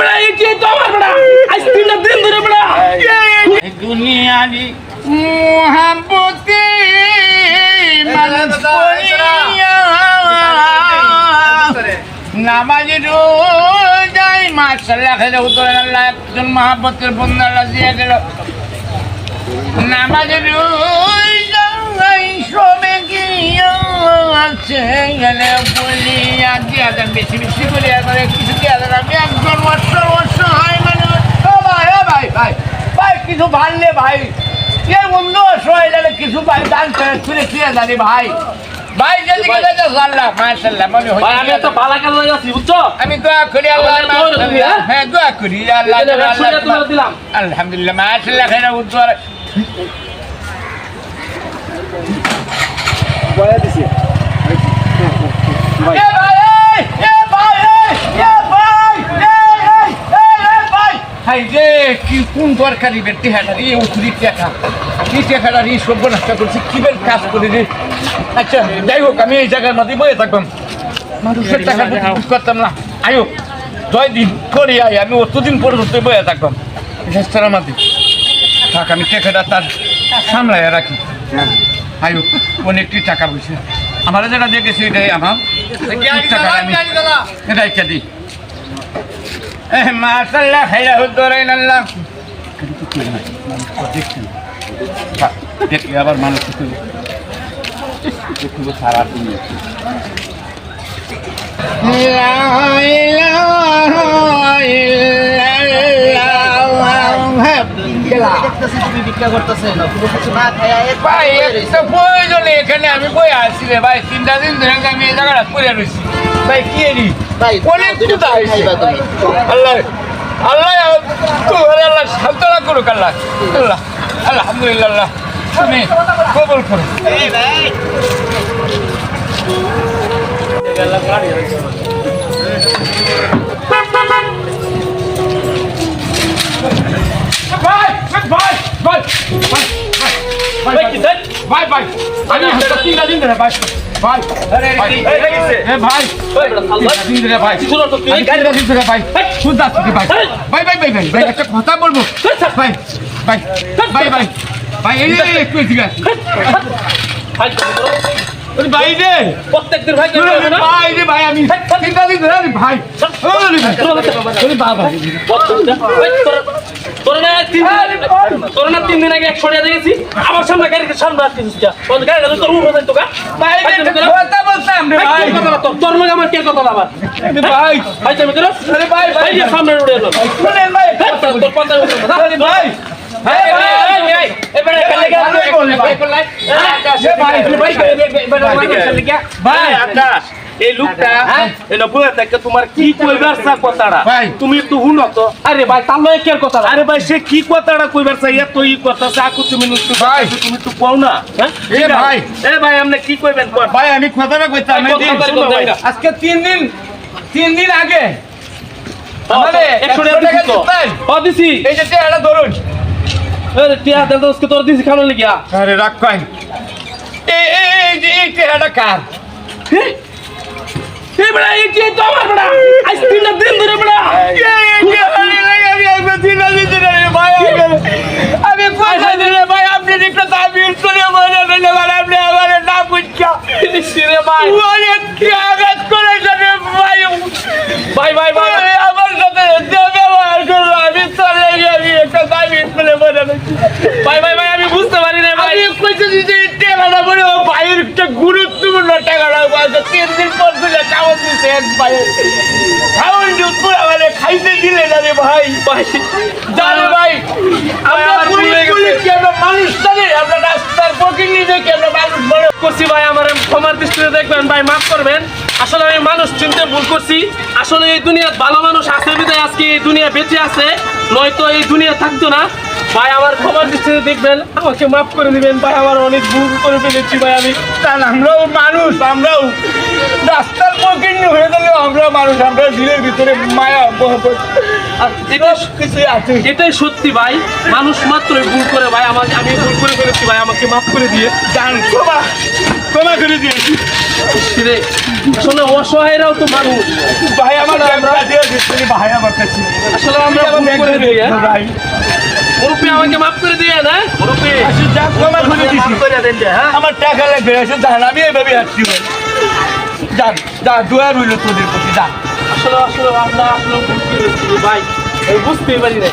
বেড়া এটি তো আমার বেড়া আজ তিনটা দিন ধরে বেড়া। দুনিয়ারি মোহাম্মতে মানুষ করিয়া নামাজি রোজাই মাসাল্লাহ খেলে উত্তরে আল্লাহ একজন মহাব্বতের বন্ধু আল্লাহ দিয়ে গেল। নামাজি রোজাই সবে গিয়া আছে গেলে বলিয়া দিয়া বেশি বেশি বলিয়া করে কিছু দিয়া আমি একজন বর্ষ বর্ষ হয় মানে ও ভাই ও ভাই ভাই ভাই কিছু ভাললে ভাই কে বন্ধু ভাই দান করে ফিরে ফিরে জানি ভাই। ভাই যেদিকে যাচ্ছে আল্লাহ মাশাল্লাহ মনে ভাই আমি হয় একটা কাজ আছি বুঝছ? আমি দোয়া করি আল্লাহ আল্লাহ দোয়া করি, হ্যাঁ? হ্যাঁ দোয়া করি আল্লাহ এই যে একশো টাকা তুলে দিলাম। আলহামদুলিল্লাহ মাশাল্লাহ খেরা উত্তর এ ভাই এ ভাই এ ভাই এই, এই, এই, এই ভাই। হাই কি কোন দরকারি বেটি হেটা রে উঠলি টাকা কি টাকাটা রে সব নষ্ট করছি কি বের কাজ করে রে আচ্ছা যাই হোক আমি এই জায়গার মধ্যে বয়ে থাকবাম মানুষের টাকা করতাম না আয়ো জয় দিন করি আয় আমি অতদিন পর্যন্ত বয়ে থাকবাম রেস্তোরাঁ মাঝে থাক আমি টাকাটা তার সামলায় রাখি আয়ো অনেকটি টাকা পয়সা আমার যেটা দেখেছি এটাই আমার টাকা আমি এটা ইচ্ছা দিই মাসাল্লাহ খাইলা হতো রে নাল্লাহ দেখি আবার মানুষ সারা ভাই একটা এখানে আমি বই রে ভাই তিনটা দিন ধরে ভাই আল্লাহ আল্লাহ আল্লাহ আল্লাহ আল্লাহ আলহামদুলিল্লাহ তুমি কবল করো ভাই ভাই ভাই ভাই ভাই কি দেখ ভাই ভাই আমি হাতে তিনটা দিন ধরে ভাই ভাই ভাই এ ভাই ওই বেড়া সাল্লা তিন ধরে ভাই কিছু না তো তুই আমি তিনটা দিন ধরে ভাই শুন যাচ্ছি ভাই ভাই ভাই ভাই ভাই ভাই একটা কথা বলব ভাই ভাই ভাই ভাই ভাই এই একটু আছে ভাই ভাই রে। প্রত্যেকদিন ভাই কেন না ভাই রে ভাই আমি তিনটা দিন ধরে ভাই। ওরে ভাই। ওরে বাবা। তোর না তিন দিন আগে একশো টাকা দেখেছি আমার সামনে গাড়িতে সামনে আসছিস তোর গাড়ি তোর মুখ তোর তোকা ভাই কথা ভাই তোর লগে আমার কে কথা আবার ভাই। ভাই তুমি ভাই ভাই। ভাই সামনে উড়ে এলো। ভাই। তোর পঞ্চাশ ভাই ভাই ভাই এবারে কালে ভাই আকাশ এই লোকটা নব্বই থেকে তোমার কি কইবার চা কথাটা তুমি একটু হুনো তো আরে ভাই তার লয়ে কি কথা আরে ভাই সে কি কথাটা কইবার চাই এত ই কথা চাকু তুমি ভাই। তুমি তো কও না হ্যাঁ এ ভাই এ ভাই আপনি কি কইবেন ভাই আমি কথাটা কইতাম। আজকে তিন দিন তিন দিন আগে আমারে 100 টাকা টাকা দিছো দিতেন। ও দিছি এই যে এটা ধরুন আরে টিয়া দেন দোস্ত তোর দিছি খানো লাগিয়া। আরে রাখ কই এ এ যে এই চেহারাটা কার? এই বড়া এই টিয়া তো আমার বড়া। আজ তিনটা দিন ধরে বড়া আমি পয়সা দিলে ভাই আপনি একটা তাবিজ করে মনে দিলে ভাই আপনি আমার না বুঝছা রে ভাই অনেক কি আঘাত করেছেন ভাই ভাই ভাই ভাই ভাই, আমার সাথে যে ব্যবহার করল আমি চলে গেছি একটা তাবিজ করে মনে দিচ্ছি ভাই ভাই ভাই আমি বুঝতে পারি না ভাই আমি কইতেছি যে এই টাকাটা বলে ও ভাইয়ের একটা গুরুত্বপূর্ণ টাকাটা বলছে তিন দিন পর দিলে খাওয়ান দিছে এক ভাইয়ের খাওয়ান দিল পুরা মানে খাইতে দিলে না রে ভাই। ভাই জানে ভাই আমরা পুলিশ পুলিশ কি আমরা মানুষ জানি আমরা রাস্তার পক্ষে নিয়ে আমরা মানুষ বড় করছি ভাই আমার ক্ষমার দৃষ্টিতে দেখবেন। ভাই মাফ করবেন। আসলে আমি মানুষ চিনতে ভুল করছি। আসলে এই দুনিয়াত ভালো মানুষ আছে বিধায় আজকে এই দুনিয়া বেঁচে আছে। নয়তো এই দুনিয়া থাকতো না। ভাই আমার ক্ষমার দৃষ্টিতে দেখবেন। আমাকে মাফ করে দিবেন। ভাই আমার অনেক ভুল করে ফেলেছি ভাই আমি। আমরাও মানুষ। আমরাও রাস্তার পক্ষে নিয়ে হয়ে গেলেও আমরা মানুষ আমরা দিলের ভিতরে মায়া মহব্বত আর এটাই কিছুই আছে। এটাই সত্যি ভাই। মানুষ মাত্রই ভুল করে ভাই আমাকে আমি ভুল করে ফেলেছি ভাই আমাকে মাফ করে দিয়ে। জান ক্ষমা ক্ষমা করে দিয়েছি। রে আসলে অসহায়রাও তো মানুষ। ভাই আমার ভাই আমার কাছে। আসলে আমরা ভুল করে দিই হ্যাঁ? ভাই। আমাকে মাফ করে দিয়ে না? মুরব্বী আসলে যা ক্ষমা করে দিছি আমার টাকা লাগবে আমি এইভাবে আসছি যান যা দোয়া রইল তোদের প্রতি যা আসলে আসলে আমরা আসলে ভাই। বুঝতেই পারি না